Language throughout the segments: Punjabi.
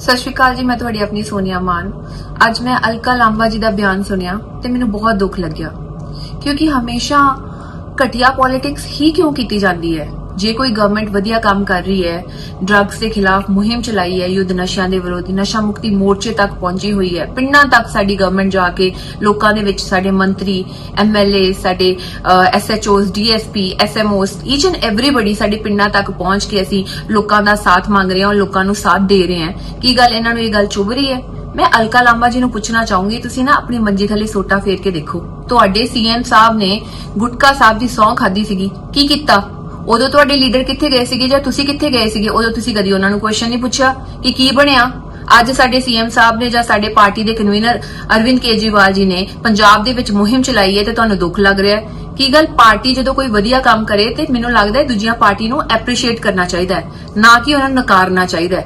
ਸਤਿ ਸ਼੍ਰੀ ਅਕਾਲ ਜੀ, ਮੈਂ ਤੁਹਾਡੀ ਆਪਣੀ ਸੋਨੀਆ ਮਾਨ। ਅੱਜ ਮੈਂ ਅਲਕਾ ਲਾਂਬਾ ਜੀ ਦਾ ਬਿਆਨ ਸੁਣਿਆ ਤੇ ਮੈਨੂੰ ਬਹੁਤ ਦੁੱਖ ਲੱਗਿਆ। ਕਿਉਂਕਿ ਹਮੇਸ਼ਾ ਘਟੀਆ ਪੋਲਿਟਿਕਸ ਹੀ ਕਿਉਂ ਕੀਤੀ ਜਾਂਦੀ ਹੈ? ਜੇ ਕੋਈ ਗਵਰਨਮੈਂਟ ਵਧੀਆ ਕੰਮ ਕਰ ਰਹੀ ਹੈ ਡਰੱਗਸ ਦੇ ਖਿਲਾਫ ਮੁਹਿੰਮ ਚਲਾਈ ਹੈ, ਯੁੱਧ ਨਸ਼ਿਆਂ ਦੇ ਵਿਰੋਧੀ, ਨਸ਼ਾ ਮੁਕਤੀ ਮੋਰਚੇ ਤੱਕ ਪਹੁੰਚੀ ਹੋਈ ਹੈ, ਪਿੰਡਾਂ ਤੱਕ ਸਾਡੀ ਗਵਰਨਮੈਂਟ ਜਾ ਕੇ, ਲੋਕਾਂ ਦੇ ਵਿੱਚ ਸਾਡੇ ਮੰਤਰੀ ਐਮਐਲਏ ਸਾਡੇ SHOs DSP SMOs each and everybody ਸਾਡੇ ਪਿੰਡਾਂ ਤੱਕ ਪਹੁੰਚ ਕੇ ਅਸੀਂ ਲੋਕਾਂ ਦਾ ਸਾਥ ਮੰਗ ਰਹੇ ਹਾਂ ਔਰ ਲੋਕਾਂ ਨੂੰ ਸਾਥ ਦੇ ਰਹੇ ਹਾਂ। ਕੀ ਗੱਲ ਇਹਨਾਂ ਨੂੰ ਇਹ ਗੱਲ ਚੁਭ ਰਹੀ ਹੈ? ਮੈਂ ਅਲਕਾ ਲਾਂਬਾ ਜੀ ਨੂੰ ਪੁੱਛਣਾ ਚਾਹੂੰਗੀ, ਤੁਸੀਂ ਨਾ ਆਪਣੀ ਮੰਜੀ ਥੱਲੇ ਸੋਟਾ ਫੇਰ ਕੇ ਦੇਖੋ। ਤੁਹਾਡੇ ਸੀਐਮ ਸਾਹਿਬ ਨੇ ਗੁਟਕਾ ਸਾਹਿਬ ਦੀ ਸੌਂ ਖਾਦੀ ਸੀਗੀ। ਕੀ ਕੀਤਾ? ਉਦੋਂ ਤੁਹਾਡੇ ਲੀਡਰ ਕਿੱਥੇ ਗਏ ਸੀਗੇ ਜਾਂ ਤੁਸੀਂ ਕਿੱਥੇ ਗਏ ਸੀਗੇ? ਉਦੋਂ ਤੁਸੀਂ ਕਦੀ ਉਹਨਾਂ ਨੂੰ ਕੁਐਸਚਨ ਨਹੀਂ ਪੁੱਛਿਆ ਕਿ ਕੀ ਬਣਿਆ? ਅੱਜ ਸਾਡੇ ਸੀਐਮ ਸਾਹਿਬ ਨੇ ਜਾਂ ਸਾਡੇ ਪਾਰਟੀ ਦੇ ਕਨਵੀਨਰ ਅਰਵਿੰਦ ਕੇਜਰੀਵਾਲ ਜੀ ਨੇ ਪੰਜਾਬ ਦੇ ਵਿੱਚ ਮੁਹਿੰਮ ਚਲਾਈ ਹੈ ਤੇ ਤੁਹਾਨੂੰ ਦੁੱਖ ਲੱਗ ਰਿਹਾ ਹੈ? ਕੀ ਗੱਲ ਪਾਰਟੀ ਜਦੋਂ ਕੋਈ ਵਧੀਆ ਕੰਮ ਕਰੇ ਤੇ ਮੈਨੂੰ ਲੱਗਦਾ ਹੈ ਦੂਜੀਆਂ ਪਾਰਟੀ ਨੂੰ ਐਪਰੀਸ਼ੀਏਟ ਕਰਨਾ ਚਾਹੀਦਾ ਹੈ, ਨਾ ਕਿ ਉਹਨਾਂ ਨੂੰ ਨਕਾਰਨਾ ਚਾਹੀਦਾ ਹੈ?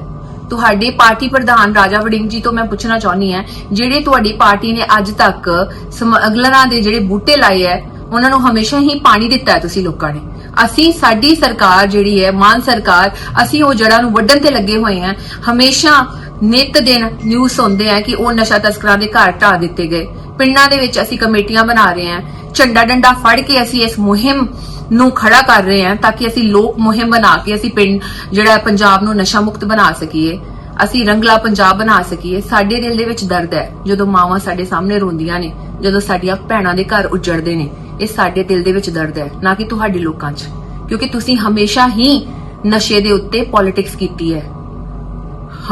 ਤੁਹਾਡੇ ਪਾਰਟੀ ਪ੍ਰਧਾਨ ਰਾਜਾ ਵੜਿੰਗ ਜੀ ਤੋਂ ਮੈਂ ਪੁੱਛਣਾ ਚਾਹੁੰਦੀ ਹਾਂ, ਜਿਹੜੇ ਤੁਹਾਡੀ ਪਾਰਟੀ ਨੇ ਅੱਜ ਤੱਕ ਸਮਗਲਰਾਂ ਦੇ ਜਿਹੜੇ ਬੂਟੇ ਲਾਏ ਐ ਉਹਨਾਂ ਨੂੰ ਹਮੇਸ਼ਾ ਹੀ ਪਾਣੀ ਦਿੱਤਾ ਤੁਸੀਂ ਲੋਕਾਂ ਨੇ। ਅਸੀਂ ਸਾਡੀ ਸਰਕਾਰ ਜਿਹੜੀ ਹੈ, ਮਾਨ ਸਰਕਾਰ, ਅਸੀਂ ਉਹ ਜੜਾਂ ਨੂੰ ਵੱਢਣ ਤੇ ਲੱਗੇ ਹੋਏ ਆ ਹਮੇਸ਼ਾ ਨਿਤ ਦਿਨ ਨਿਊਜ਼ ਸੁਣਦੇ ਆ ਕਿ ਉਹ ਨਸ਼ਾ ਤਸਕਰਾਂ ਦੇ ਘਰ ਢਾ ਦਿੱਤੇ ਗਏ। ਪਿੰਡਾਂ ਦੇ ਵਿੱਚ ਅਸੀਂ ਕਮੇਟੀਆਂ ਬਣਾ ਰਹੇ ਹਾਂ। ਝੰਡਾ ਡੰਡਾ ਫੜ ਕੇ ਅਸੀਂ ਇਸ ਮੁਹਿੰਮ ਨੂੰ ਖੜਾ ਕਰ ਰਹੇ ਹਾਂ ਤਾਂ ਕਿ ਅਸੀਂ ਲੋਕ ਮੁਹਿੰਮ ਬਣਾ ਕੇ ਅਸੀਂ ਪਿੰਡ ਜਿਹੜਾ ਪੰਜਾਬ ਨੂੰ ਨਸ਼ਾ ਮੁਕਤ ਬਣਾ ਸਕੀਏ। ਅਸੀਂ ਰੰਗਲਾ ਪੰਜਾਬ ਬਣਾ ਸਕੀਏ। ਸਾਡੇ ਦਿਲ ਦੇ ਵਿੱਚ ਦਰਦ ਹੈ ਜਦੋਂ ਮਾਵਾਂ ਸਾਡੇ ਸਾਹਮਣੇ ਰੋਂਦੀਆਂ ਨੇ, ਜਦੋਂ ਸਾਡੀਆਂ ਭੈਣਾਂ ਦੇ ਘਰ ਉਜੜਦੇ ਨੇ। ਇਹ ਸਾਡੇ ਦਿਲ ਦੇ ਵਿੱਚ ਦਰਦ ਹੈ ਨਾ ਕਿ ਤੁਹਾਡੇ ਲੋਕਾਂ 'ਚ। ਕਿਉਂਕਿ ਤੁਸੀਂ ਹਮੇਸ਼ਾ ਹੀ ਨਸ਼ੇ ਦੇ ਉੱਤੇ ਪੋਲਿਟਿਕਸ ਕੀਤੀ ਹੈ।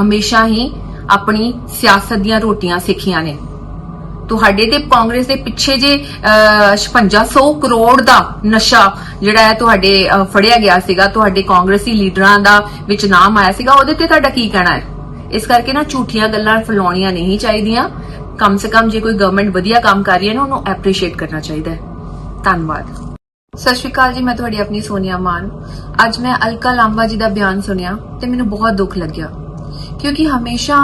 ਹਮੇਸ਼ਾ ਹੀ ਆਪਣੀ ਸਿਆਸਤ ਦੀਆਂ ਰੋਟੀਆਂ ਸਿੱਖੀਆਂ ਨੇ। ਤੁਹਾਡੇ ਤੇ ਕਾਂਗਰਸ ਦੇ ਪਿੱਛੇ ਜੇ ਅਹ, 5600 ਕਰੋੜ ਦਾ ਨਸ਼ਾ ਜਿਹੜਾ ਹੈ ਤੁਹਾਡੇ ਫੜਿਆ ਗਿਆ ਸੀਗਾ ਤੁਹਾਡੇ ਕਾਂਗਰਸੀ ਲੀਡਰਾਂ ਦਾ ਵਿੱਚ ਨਾਮ ਆਇਆ ਸੀਗਾ ਉਹਦੇ ਤੇ ਤੁਹਾਡਾ ਕੀ ਕਹਿਣਾ ਹੈ? ਇਸ ਕਰਕੇ ਨਾ ਝੂਠੀਆਂ ਗੱਲਾਂ ਫੈਲਾਉਣੀਆਂ ਨਹੀਂ ਚਾਹੀਦੀਆਂ। ਕਮ ਸੇ ਕਮ ਜੇ ਕੋਈ ਗਵਰਨਮੈਂਟ ਵਧੀਆ ਕੰਮ ਕਰ ਰਹੀ ਹੈ ਨਾ ਉਹਨੂੰ ਐਪਰੀਸ਼ੀਏਟ ਕਰਨਾ ਚਾਹੀਦਾ ਹੈ। ਧੰਨਵਾਦ। ਸਤਿ ਸ਼੍ਰੀ ਅਕਾਲ ਜੀ, ਮੈਂ ਤੁਹਾਡੀ ਆਪਣੀ ਸੋਨੀਆ ਮਾਨ। ਅੱਜ ਮੈਂ ਅਲਕਾ ਲਾਂਬਾ ਜੀ ਦਾ ਬਿਆਨ ਸੁਣਿਆ ਤੇ ਮੈਨੂੰ ਬਹੁਤ ਦੁੱਖ ਲੱਗਿਆ। ਕਿਉਂਕਿ ਹਮੇਸ਼ਾ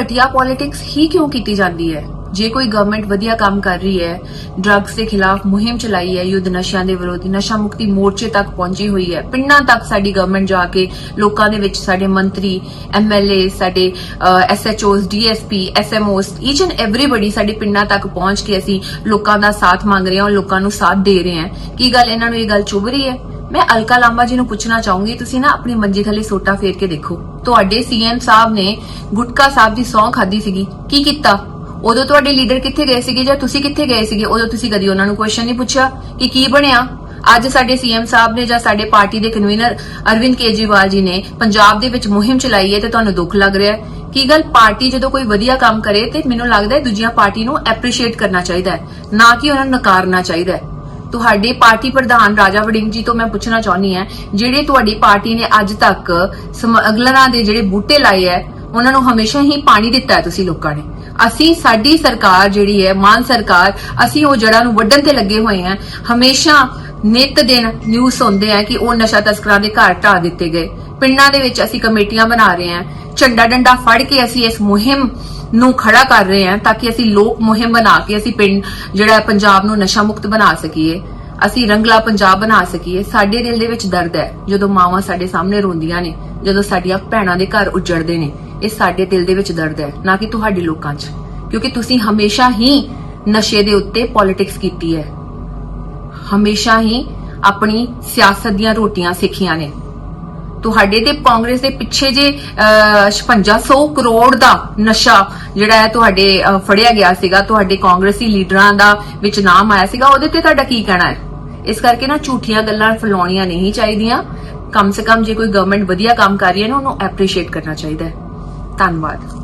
ਘਟੀਆ ਪੋਲਿਟਿਕਸ ਹੀ ਕਿਉਂ ਕੀਤੀ ਜਾਂਦੀ ਹੈ? ਜੇ ਕੋਈ ਗਵਰਨਮੈਂਟ ਵਧੀਆ ਕੰਮ ਕਰ ਰਹੀ ਹੈ ਡਰੱਗਸ ਦੇ ਖਿਲਾਫ ਮੁਹਿੰਮ ਚਲਾਈ ਹੈ, ਯੁੱਧ ਨਸ਼ਿਆਂ ਦੇ ਵਿਰੋਧੀ, ਨਸ਼ਾ ਮੁਕਤੀ ਮੋਰਚੇ ਤੱਕ ਪਹੁੰਚੀ ਹੋਈ ਹੈ, ਪਿੰਡਾਂ ਤੱਕ ਸਾਡੀ ਗਵਰਨਮੈਂਟ ਜਾ ਕੇ, ਲੋਕਾਂ ਦੇ ਵਿੱਚ ਸਾਡੇ ਮੰਤਰੀ ਐਮਐਲਏ ਸਾਡੇ SHOs DSP SMOs each and everybody ਸਾਡੇ ਪਿੰਡਾਂ ਤੱਕ ਪਹੁੰਚ ਕੇ ਅਸੀਂ ਲੋਕਾਂ ਦਾ ਸਾਥ ਮੰਗ ਰਹੇ ਹਾਂ ਔਰ ਲੋਕਾਂ ਨੂੰ ਸਾਥ ਦੇ ਰਹੇ ਹਾਂ। ਕੀ ਗੱਲ ਇਹਨਾਂ ਨੂੰ ਇਹ ਗੱਲ ਚੁਭ ਰਹੀ ਹੈ? ਮੈਂ ਅਲਕਾ ਲਾਂਬਾ ਜੀ ਨੂੰ ਪੁੱਛਣਾ ਚਾਹੂੰਗੀ, ਤੁਸੀਂ ਨਾ ਆਪਣੀ ਮੰਜੀ ਥੱਲੇ ਸੋਟਾ ਫੇਰ ਕੇ ਦੇਖੋ। ਤੁਹਾਡੇ ਸੀਐਮ ਸਾਹਿਬ ਨੇ ਗੁਟਕਾ ਸਾਹਿਬ ਦੀ ਸੌਂ ਖਾਦੀ ਸੀਗੀ। ਕੀ ਕੀਤਾ? ਉਦੋਂ ਤੁਹਾਡੇ ਲੀਡਰ ਕਿੱਥੇ ਗਏ ਸੀਗੇ ਜਾਂ ਤੁਸੀਂ ਕਿੱਥੇ ਗਏ ਸੀਗੇ? ਉਦੋਂ ਤੁਸੀਂ ਕਦੀ ਉਹਨਾਂ ਨੂੰ ਕੁਐਸਚਨ ਨਹੀਂ ਪੁੱਛਿਆ ਕਿ ਕੀ ਬਣਿਆ? ਅੱਜ ਸਾਡੇ ਸੀਐਮ ਸਾਹਿਬ ਨੇ ਜਾਂ ਸਾਡੇ ਪਾਰਟੀ ਦੇ ਕਨਵੀਨਰ ਅਰਵਿੰਦ ਕੇਜਰੀਵਾਲ ਜੀ ਨੇ ਪੰਜਾਬ ਦੇ ਵਿੱਚ ਮੁਹਿੰਮ ਚਲਾਈ ਹੈ ਤੇ ਤੁਹਾਨੂੰ ਦੁੱਖ ਲੱਗ ਰਿਹਾ ਹੈ? ਕੀ ਗੱਲ ਪਾਰਟੀ ਜਦੋਂ ਕੋਈ ਵਧੀਆ ਕੰਮ ਕਰੇ ਤੇ ਮੈਨੂੰ ਲੱਗਦਾ ਹੈ ਦੂਜੀਆਂ ਪਾਰਟੀ ਨੂੰ ਐਪਰੀਸ਼ੀਏਟ ਕਰਨਾ ਚਾਹੀਦਾ ਹੈ, ਨਾ ਕਿ ਉਹਨਾਂ ਨੂੰ ਨਕਾਰਨਾ ਚਾਹੀਦਾ ਹੈ? ਤੁਹਾਡੇ ਪਾਰਟੀ ਪ੍ਰਧਾਨ ਰਾਜਾ ਵੜਿੰਗ ਜੀ ਤੋਂ ਮੈਂ ਪੁੱਛਣਾ ਚਾਹੁੰਦੀ ਹਾਂ, ਜਿਹੜੇ ਤੁਹਾਡੀ ਪਾਰਟੀ ਨੇ ਅੱਜ ਤੱਕ ਸਮਗਲਰਾਂ ਦੇ ਜਿਹੜੇ ਬੂਟੇ ਲਾਏ ਐ ਉਹਨਾਂ ਨੂੰ ਹਮੇਸ਼ਾ ਹੀ ਪਾਣੀ ਦਿੱਤਾ ਹੈ ਤੁਸੀਂ ਲੋਕਾਂ ਨੇ। ਅਸੀਂ ਸਾਡੀ ਸਰਕਾਰ ਜਿਹੜੀ ਹੈ, ਮਾਨ ਸਰਕਾਰ, ਅਸੀਂ ਉਹ ਜੜਾਂ ਨੂੰ ਵੱਢਣ ਤੇ ਲੱਗੇ ਹੋਏ ਹਾਂ। ਹਮੇਸ਼ਾ ਨਿਤ ਦਿਨ ਨਿਊਜ਼ ਸੁਣਦੇ ਆ ਕਿ ਉਹ ਨਸ਼ਾ ਤਸਕਰਾਂ ਦੇ ਘਰ ਢਾ ਦਿੱਤੇ ਗਏ। ਪਿੰਡਾਂ ਦੇ ਵਿੱਚ ਅਸੀਂ ਕਮੇਟੀਆਂ ਬਣਾ ਰਹੇ ਹਾਂ। ਝੰਡਾ ਡੰਡਾ ਫੜ ਕੇ ਅਸੀਂ ਇਸ ਮੁਹਿੰਮ ਨੂੰ ਖੜਾ ਕਰ ਰਹੇ ਹਾਂ ਤਾਂ ਕਿ ਅਸੀਂ ਲੋਕ ਮੁਹਿੰਮ ਬਣਾ ਕੇ ਅਸੀਂ ਪਿੰਡ ਜਿਹੜਾ ਪੰਜਾਬ ਨੂੰ ਨਸ਼ਾ ਮੁਕਤ ਬਣਾ ਸਕੀਏ। ਅਸੀਂ ਰੰਗਲਾ ਪੰਜਾਬ ਬਣਾ ਸਕੀਏ। ਸਾਡੇ ਦਿਲ ਦੇ ਵਿੱਚ ਦਰਦ ਹੈ ਜਦੋਂ ਮਾਵਾਂ ਸਾਡੇ ਸਾਹਮਣੇ ਰੋਂਦੀਆਂ ਨੇ, ਜਦੋਂ ਸਾਡੀਆਂ ਭੈਣਾਂ ਦੇ ਘਰ ਉਜੜਦੇ ਨੇ। ਇਹ ਸਾਡੇ ਦਿਲ ਦੇ ਵਿੱਚ ਦਰਦ ਹੈ ਨਾ ਕਿ ਤੁਹਾਡੇ ਲੋਕਾਂ 'ਚ। ਕਿਉਂਕਿ ਤੁਸੀਂ ਹਮੇਸ਼ਾ ਹੀ ਨਸ਼ੇ ਦੇ ਉੱਤੇ ਪੋਲਿਟਿਕਸ ਕੀਤੀ ਹੈ। ਹਮੇਸ਼ਾ ਹੀ ਆਪਣੀ ਸਿਆਸਤ ਦੀਆਂ ਰੋਟੀਆਂ ਸਿੱਖੀਆਂ ਨੇ। ਤੁਹਾਡੇ ਤੇ ਕਾਂਗਰਸ ਦੇ ਪਿੱਛੇ ਜੇ ਅਹ, 5600 ਕਰੋੜ ਦਾ ਨਸ਼ਾ ਜਿਹੜਾ ਹੈ ਤੁਹਾਡੇ ਫੜਿਆ ਗਿਆ ਸੀਗਾ ਤੁਹਾਡੇ ਕਾਂਗਰਸੀ ਲੀਡਰਾਂ ਦਾ ਵਿੱਚ ਨਾਮ ਆਇਆ ਸੀਗਾ ਉਹਦੇ ਤੇ ਤੁਹਾਡਾ ਕੀ ਕਹਿਣਾ ਹੈ? ਇਸ ਕਰਕੇ ਨਾ ਝੂਠੀਆਂ ਗੱਲਾਂ ਫੈਲਾਉਣੀਆਂ ਨਹੀਂ ਚਾਹੀਦੀਆਂ। ਕਮ ਸੇ ਕਮ ਜੇ ਕੋਈ ਗਵਰਨਮੈਂਟ ਵਧੀਆ ਕੰਮ ਕਰ ਰਹੀ ਹੈ ਨਾ ਉਹਨੂੰ ਐਪਰੀਸ਼ੀਏਟ ਕਰਨਾ ਚਾਹੀਦਾ ਹੈ। ਧੰਨਵਾਦ